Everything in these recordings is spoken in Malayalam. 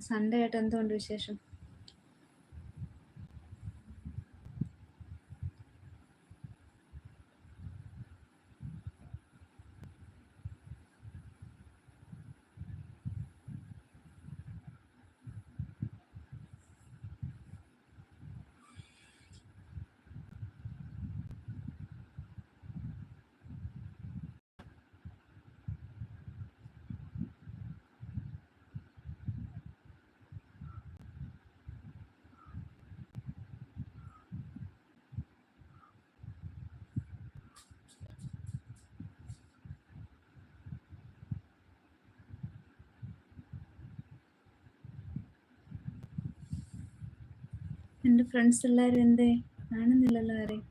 സൺഡേ ആയിട്ട് എന്തുകൊണ്ട് വിശേഷം? എന്റെ ഫ്രണ്ട്സ് എല്ലാവരും എന്തേ? കാണുന്നില്ലല്ലോ ആരെയും.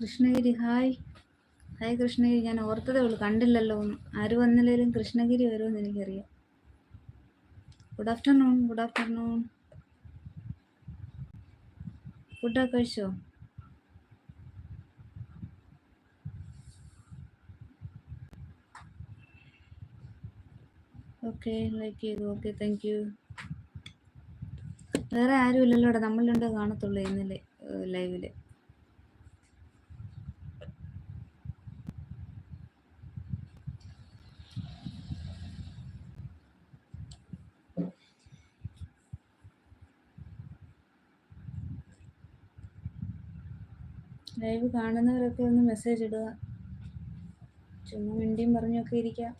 കൃഷ്ണഗിരി. ഹായ്. ഹായ് കൃഷ്ണഗിരി. ഞാൻ ഓർത്തതേ ഉള്ളൂ. കണ്ടില്ലല്ലോ എന്ന് ആര് വന്നില്ലെങ്കിലും കൃഷ്ണഗിരി വരുമെന്ന് എനിക്കറിയാം. ഗുഡ് ആഫ്റ്റർനൂൺ ഗുഡ് ആഫ്റ്റർനൂൺ ഫുഡൊക്കെ കഴിച്ചോ? ഓക്കെ ലൈക്ക് ചെയ്തു ഓക്കെ താങ്ക് യു വേറെ ആരും ഇല്ലല്ലോ നമ്മൾ രണ്ടേ കാണത്തുള്ളൂ ഇന്നലെ ലൈവിൽ ലൈവ് കാണുന്നവരൊക്കെ ഒന്ന് മെസ്സേജ് ഇടുക. ചുമ്മാ മിണ്ടിയും പറഞ്ഞൊക്കെ ഇരിക്കാം.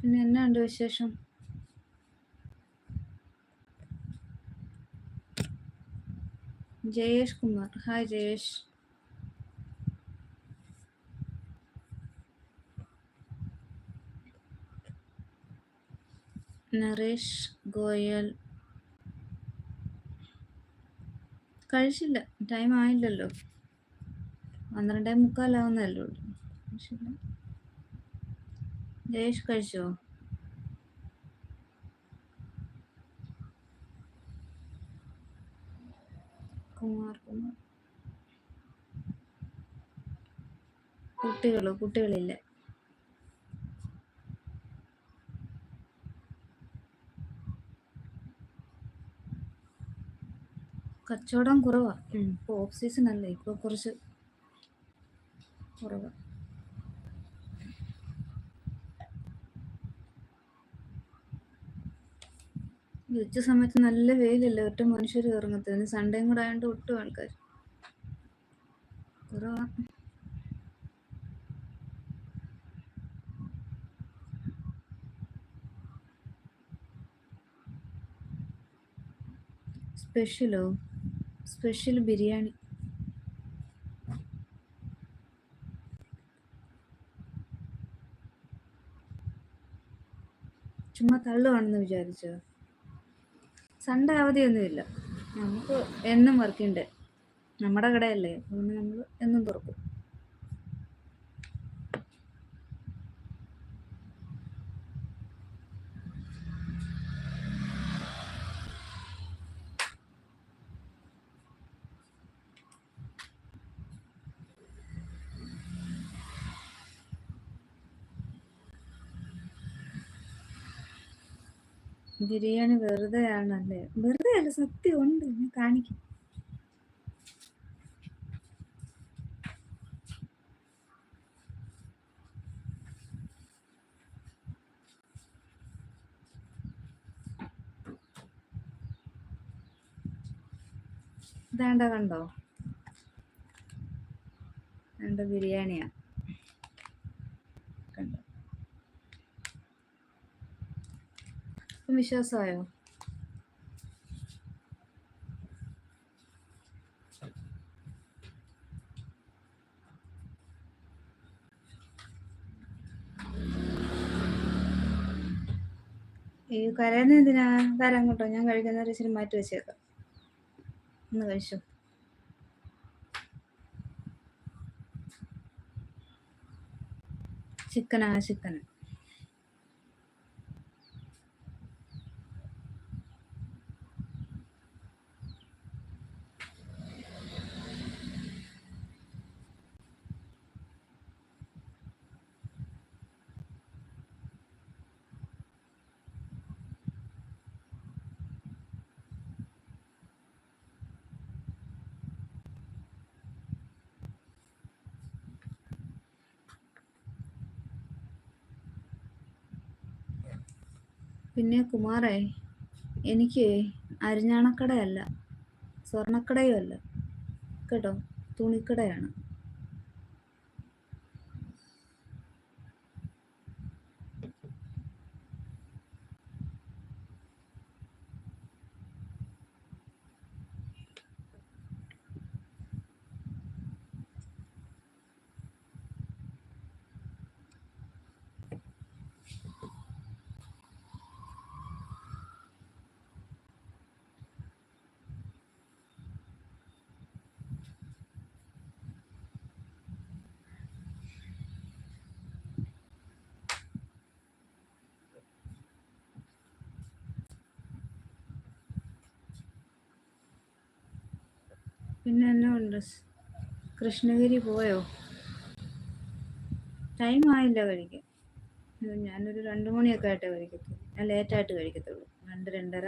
പിന്നെ എന്നാ ഉണ്ട് വിശേഷം? ജയേഷ് കുമാർ ഹായ് ജയേഷ് നറേഷ് ഗോയൽ കഴിച്ചില്ല. ടൈം ആയില്ലല്ലോ. പന്ത്രണ്ടേ മുക്കാലാവുന്നല്ലേ ഉള്ളൂ. കഴിച്ചില്ല. ജയേഷ് കഴിച്ചോ? കുമാർ കുമാർ കുട്ടികളോ കുട്ടികളില്ല. കച്ചവടം കുറവാ. ഇപ്പോൾ ഓഫ് സീസൺ അല്ലേ ഇപ്പോൾ കുറച്ച് കുറവാ. ഉച്ച സമയത്ത് നല്ല വെയിലല്ലേ? ഒറ്റ മനുഷ്യർ ഇറങ്ങത്തില്ല സൺഡേയും കൂടെ ആയതുകൊണ്ട് ഒട്ടും ആൾക്കാർ കുറവാ. സ്പെഷ്യലോ? സ്പെഷ്യൽ ബിരിയാണി. ചുമ്മാ തള്ളുവാണെന്ന് വിചാരിച്ചോ? സൺഡേ അവധിയൊന്നുമില്ല. നമുക്ക് എന്നും വർക്കിംഗ് ഡേ നമ്മുടെ കടയല്ലേ. അതുകൊണ്ട് നമ്മൾ എന്നും തുറക്കും. ബിരിയാണി വെറുതെ ആണല്ലേ വെറുതെ അല്ല സത്യം ഉണ്ട് ഞാൻ കാണിക്കും. ഇതാണ്ട കണ്ടോ? രണ്ട് ബിരിയാണിയാ കണ്ടോ ഇപ്പം വിശ്വാസമായോ? ഈ കരയുന്ന എന്തിനാ? തരാൻ കേട്ടോ. ഞാൻ കഴിക്കുന്ന ഇച്ചിരി മാറ്റി വെച്ചേക്കാം. ഒന്ന് കഴിച്ചു? ചിക്കനാ ചിക്കൻ. പിന്നെ കുമാറേ എനിക്ക് അരിഞ്ഞാണക്കടയല്ല സ്വർണക്കടയും അല്ല കേട്ടോ? തുണിക്കടയാണ്. പിന്നെ എന്നാ ഉണ്ട്? കൃഷ്ണഗിരി പോയോ? ടൈം ആയില്ല കഴിക്കാൻ. ഞാനൊരു രണ്ട് മണിയൊക്കെ ആയിട്ടേ കഴിക്കത്തുള്ളൂ. ഞാൻ ലേറ്റായിട്ട് കഴിക്കത്തുള്ളൂ. രണ്ട് രണ്ടര.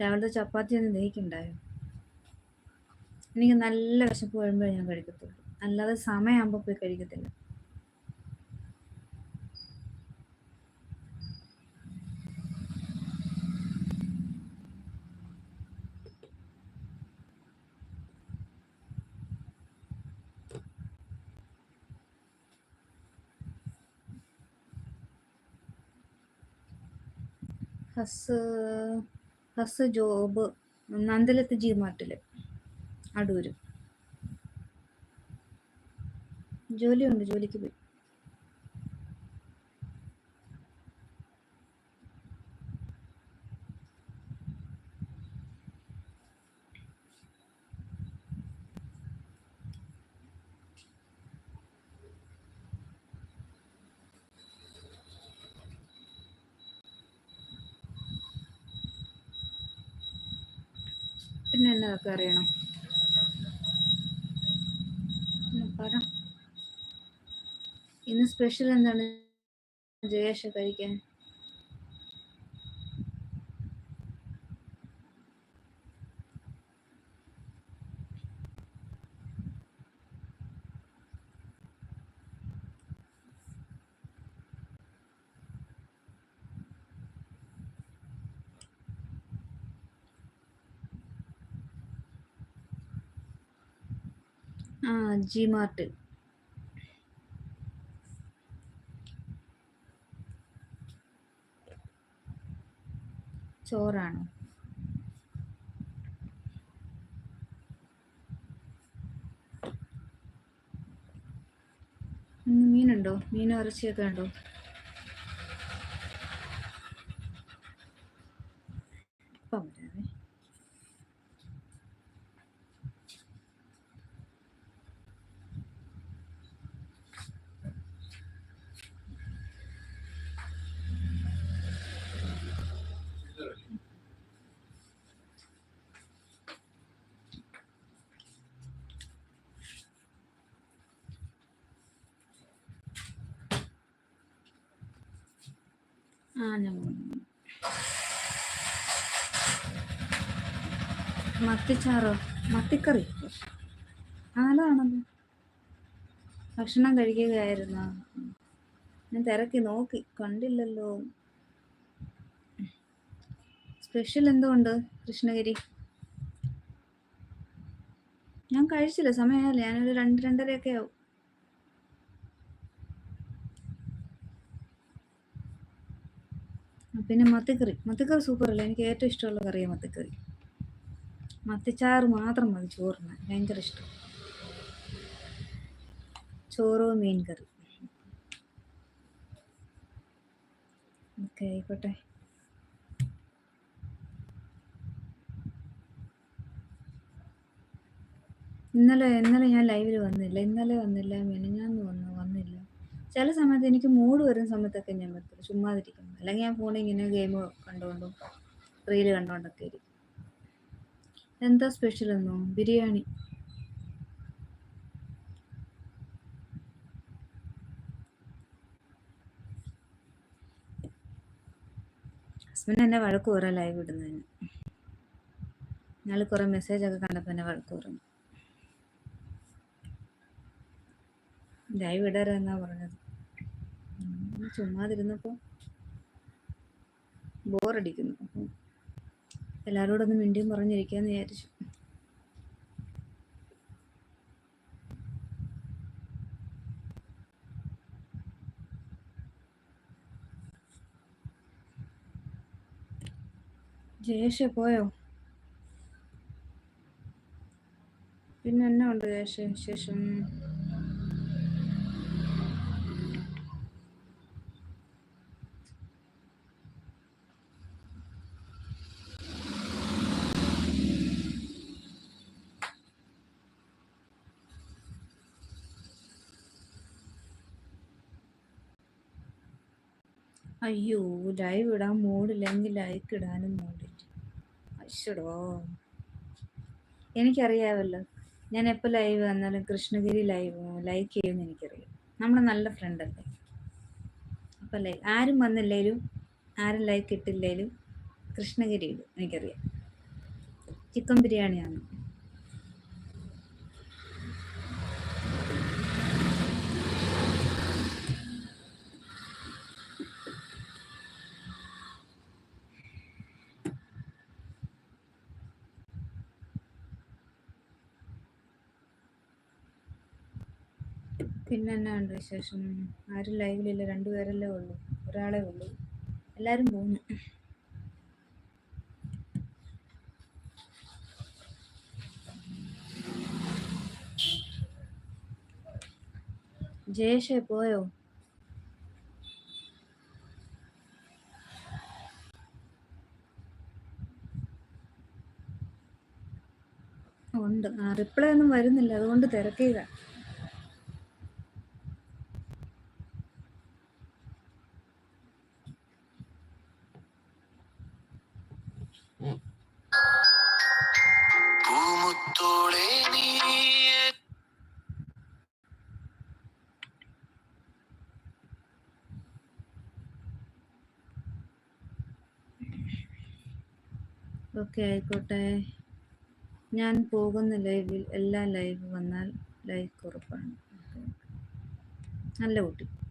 രാവിലത്തെ ചപ്പാത്തി ഒന്നും ദഹിക്കുണ്ടായോ എനിക്ക് നല്ല വിശപ്പ് വരുമ്പോഴേ ഞാൻ കഴിക്കത്തുള്ളൂ. അല്ലാതെ സമയമാകുമ്പോൾ പോയി കഴിക്കത്തില്ല. ഹസ് ഹസ് ജോബ് നന്ദലത്ത് ജി മാർട്ടിൽ അടൂർ ജോലിയുണ്ട് ജോലിക്ക് പോയി. പിന്നെ എന്നതൊക്കെ അറിയണം? പറ ഇന്ന് സ്പെഷ്യൽ എന്താണ്? ജയേഷ കഴിക്കാൻ ആ ജി മാർട്ട് ചോറാണോ മീനുണ്ടോ? മീനും ഇറച്ചിയൊക്കെ ഉണ്ടോ? മത്തിച്ചാറോ? മത്തിക്കറി. അതാണത് ഭക്ഷണം കഴിക്കുകയായിരുന്നു? ഞാൻ തിരക്കി നോക്കി. കണ്ടില്ലല്ലോ. സ്പെഷ്യൽ എന്തുകൊണ്ട് കൃഷ്ണഗിരി? ഞാൻ കഴിച്ചില്ല. സമയമായില്ല? ഞാനൊരു രണ്ട് രണ്ടരയൊക്കെ ആവും. പിന്നെ മത്തിക്കറി. മത്തിക്കറി സൂപ്പർ അല്ല എനിക്ക് ഏറ്റവും ഇഷ്ടമുള്ള കറിയാണ് മത്തിക്കറി. മത്തിച്ചാറ് മാത്രം മതി ചോറിന്. ഭയങ്കര ഇഷ്ടം. ചോറോ മീൻ കറി ഓക്കെ ആയിക്കോട്ടെ. ഇന്നലെ ഇന്നലെ ഞാൻ ലൈവിൽ വന്നില്ല. ഇന്നലെ വന്നില്ല മിനിഞ്ഞാന്ന് വന്നു. ചില സമയത്ത് എനിക്ക് മൂഡ് വരുന്ന സമയത്തൊക്കെ ഞാൻ പറ്റില്ല ചുമ്മാതിരിക്കുന്നു അല്ലെങ്കിൽ ഞാൻ ഫോണിൽ ഇങ്ങനെ ഗെയിം കണ്ടുകൊണ്ടും റീൽ കണ്ടുകൊണ്ടൊക്കെ ഇരിക്കും. എന്താ സ്പെഷ്യൽ എന്നോ? ബിരിയാണി. ഹസ്ബൻഡ് എന്നെ വഴക്ക് കുറേ ലൈവ് ഇടുന്നതിന് ഞങ്ങൾ കുറേ മെസ്സേജൊക്കെ കണ്ടപ്പോൾ എന്നെ വഴക്ക് പറഞ്ഞു. ലൈവ് ഇടരുതെന്നാണ് പറഞ്ഞത്. ചുമ്മാതിരുന്നപ്പോൾ ബോറടിക്കുന്നു. അപ്പം എല്ലാവരോടൊന്ന് മിണ്ടിയും പറഞ്ഞിരിക്കാന്ന് വിചാരിച്ചു. ജയേഷ പോയോ? പിന്നെ എന്നാ ഉണ്ട് ജയേഷ് വിശേഷം? അയ്യോ ലൈവ് ഇടാൻ മൂടില്ലെങ്കിൽ ലൈക്ക് ഇടാനും മൂടില്ല അശ്വടോ എനിക്കറിയാമല്ലോ ഞാൻ എപ്പോൾ ലൈവ് വന്നാലും കൃഷ്ണഗിരി ലൈവ് ലൈക്ക് ചെയ്യുമെന്ന് എനിക്കറിയാം. നമ്മുടെ നല്ല ഫ്രണ്ടല്ലേ അപ്പം ലൈവ് ആരും വന്നില്ലേലും ആരും ലൈക്ക് ഇട്ടില്ലേലും കൃഷ്ണഗിരി ഇടും എനിക്കറിയാം. ചിക്കൻ ബിരിയാണിയാണ്. പിന്നെ എന്നാ ഉണ്ട് വിശേഷം? ആരും ലൈവിലില്ല. രണ്ടുപേരല്ലേ ഉള്ളൂ. ഒരാളെ ഉള്ളൂ. എല്ലാവരും പോകുന്നു ജയേഷേ പോയോ? ഉണ്ട്. റിപ്ലൈ ഒന്നും വരുന്നില്ല. അതുകൊണ്ട് തിരക്കിയതാണ് ഓക്കെ ആയിക്കോട്ടെ. ഞാൻ പോകുന്ന ലൈവിൽ എല്ലാ ലൈവ് വന്നാൽ ലൈക്ക് ഉറപ്പാണ്. നല്ല കുട്ടി.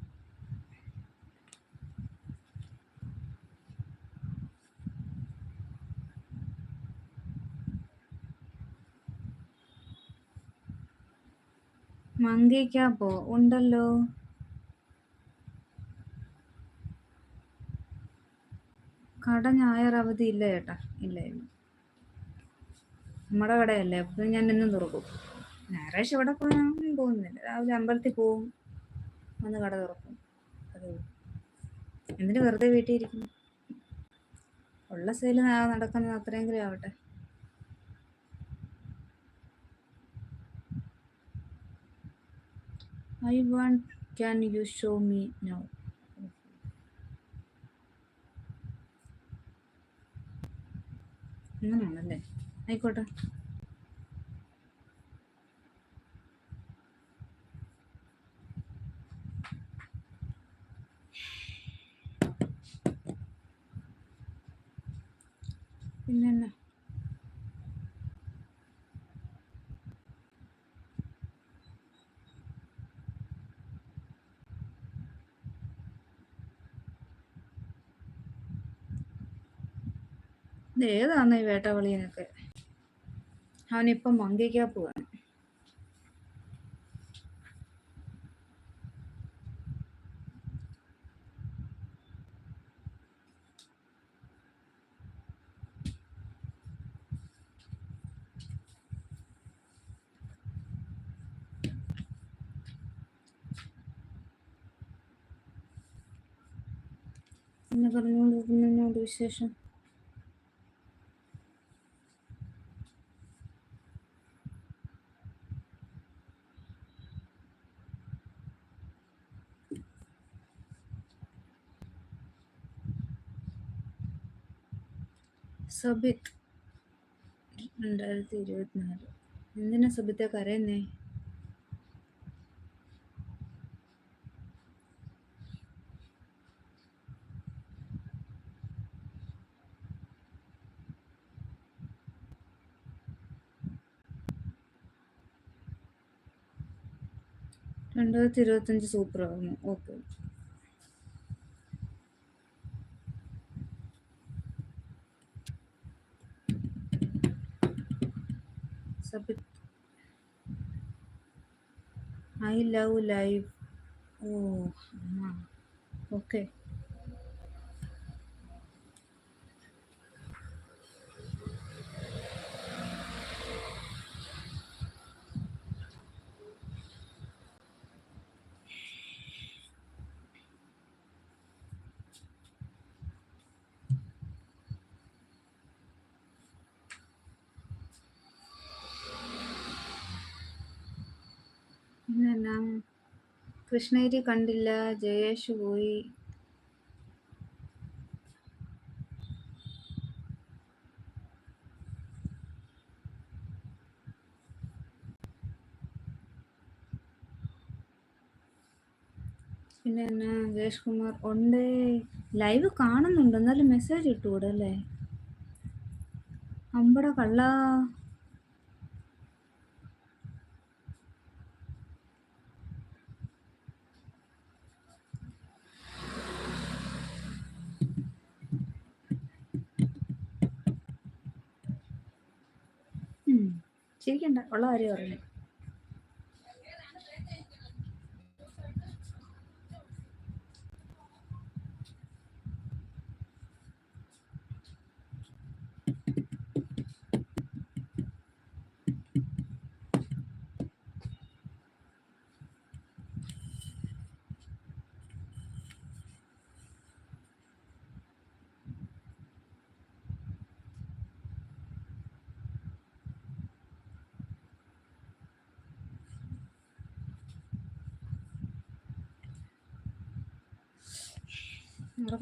മങ്കയ്ക്കാപ്പോ ഉണ്ടല്ലോ. കട ഞായർ അവധി ഇല്ല ചേട്ടാ ഇല്ല ഇല്ല നമ്മുടെ കടയല്ലേ അപ്പം ഞാൻ എന്നും തുറക്കും. ഞായറാഴ്ച ഇവിടെ പോകാൻ പോകുന്നില്ല. രാവിലെ അമ്പലത്തിൽ പോവും വന്ന് കട തുറക്കും. അത് എന്തിനു വെറുതെ വീട്ടിൽ ഇരിക്കുന്നു? ഉള്ള സെയിൽ നടക്കുന്നത് അത്രയെങ്കിലും ആവട്ടെ. I want can you show me now ആയിക്കോട്ടെ പിന്നെ ഇത് ഏതാന്ന് ഈ വേട്ടവളിയനൊക്കെ? അവനിപ്പം മങ്കിക്കാൻ പോവാണ് പിന്നെ പറഞ്ഞോണ്ട് പിന്നെന്നോട് വിശേഷം? സബിത്ത് രണ്ടായിരത്തി ഇരുപത്തിനാല്? എന്തിനാ സബിത്തെ കരയുന്നേ? രണ്ടായിരത്തി ഇരുപത്തഞ്ച് സൂപ്പർ ആകുന്നു okay. Sabith I love live oh okay പിന്നെന്നാ കൃഷ്ണഗിരി കണ്ടില്ല ജയേഷ് പോയി. പിന്നെ എന്നാ ജയേഷ് കുമാർ? ഉണ്ട്. ലൈവ് കാണുന്നുണ്ട്. എന്നാലും മെസ്സേജ് ഇട്ടുകൂടെ അല്ലേ അമ്പട കള്ള. ചിരിക്കണ്ട. ഉള്ള കാര്യം പറഞ്ഞു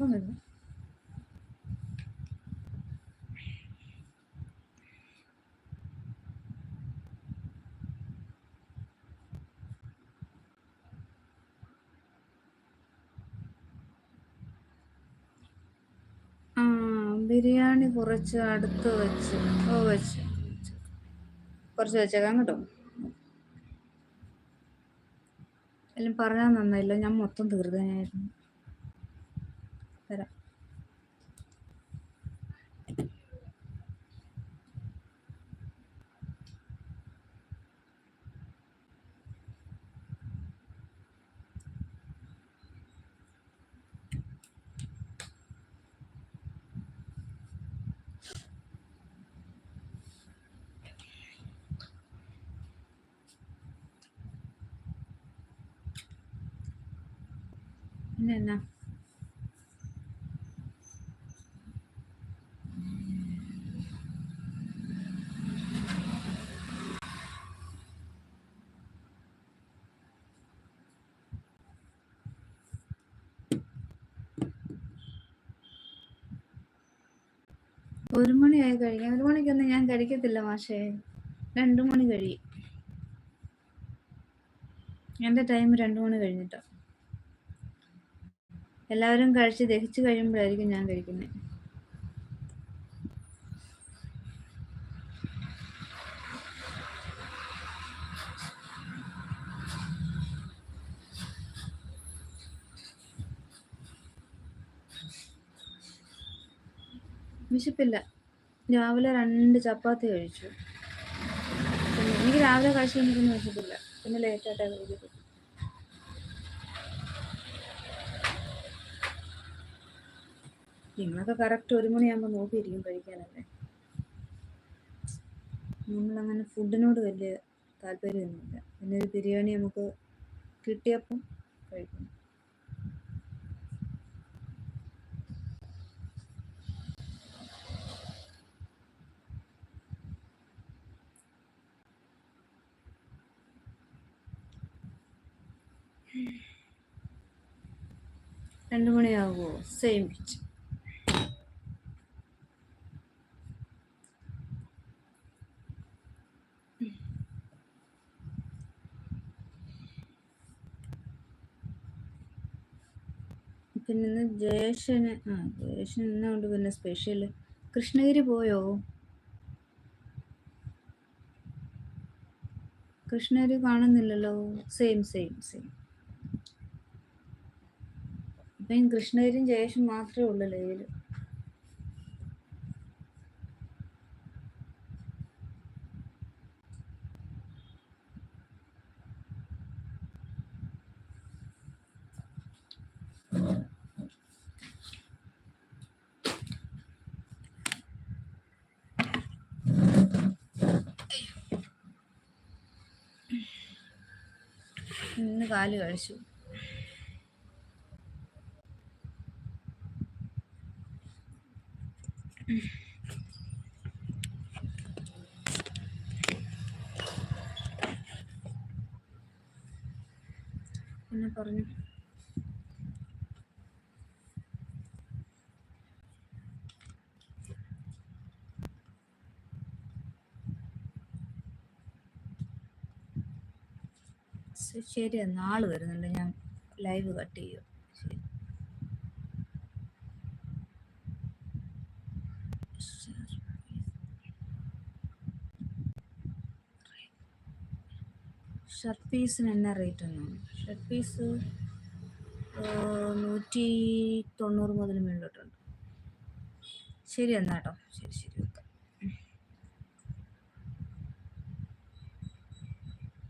ഉറക്കം ബിരിയാണി കുറച്ച് അടുത്ത് വെച്ച് ഓ വെച്ച് കുറച്ച് വെച്ചേക്കാം കേട്ടോ. എല്ലാം പറഞ്ഞാൽ നന്നായില്ല ഞാൻ മൊത്തം തീർത്തനായിരുന്നു തരാം പിന്നെ എന്നാ ഒരു മണിയായി കഴിക്കാം ഒരു മണിക്കൊന്നും ഞാൻ കഴിക്കത്തില്ല മാഷേ. രണ്ടു മണി കഴിയും. എന്റെ ടൈം രണ്ടു മണി കഴിഞ്ഞിട്ടോ. എല്ലാവരും കഴിച്ച് ദഹിച്ചു കഴിയുമ്പോഴായിരിക്കും ഞാൻ കഴിക്കുന്നത് വിശപ്പില്ല. രാവിലെ രണ്ട് ചപ്പാത്തി കഴിച്ചു. എനിക്ക് രാവിലെ കഴിച്ചു എനിക്കൊന്നും പിന്നെ ലേറ്റായിട്ടാണ് കഴിക്കത്തുള്ളൂ നിങ്ങളൊക്കെ കറക്റ്റ് ഒരു മണിയാകുമ്പോൾ നോക്കിയിരിക്കും കഴിക്കാനല്ലേ? നമ്മളങ്ങനെ ഫുഡിനോട് വലിയ താല്പര്യമൊന്നുമില്ല. പിന്നെ ഒരു ബിരിയാണി നമുക്ക് കിട്ടിയപ്പം കഴിക്കും. രണ്ട് മണിയാകുമോ സെയിം പിച്ച് പിന്നെ ജയേഷന് ആ ജയേഷൻ ഇന്നുണ്ട് പിന്നെ സ്പെഷ്യൽ കൃഷ്ണഗിരി പോയോ? കൃഷ്ണഗിരി കാണുന്നില്ലല്ലോ. സെയിം സെയിം സെയിം ഇപ്പം കൃഷ്ണഗിരിയും ജയേഷും മാത്രമേ ഉള്ളൂ ലൈവിൽ. ഇന്ന് കാൽ കഴിച്ചു. പിന്നെ പറഞ്ഞു. ശരി നാൾ വരുന്നുണ്ട്. ഞാൻ ലൈവ് കട്ട് ചെയ്യും ശരി ഷർട്ട് പീസിന് എന്നാ റേറ്റ് ഒന്നും ഷർട്ട് പീസ് നൂറ്റി തൊണ്ണൂറ് മുതൽ മുകളിലോട്ടുണ്ട് ശരി എന്നാട്ടോ ശരി ശരി.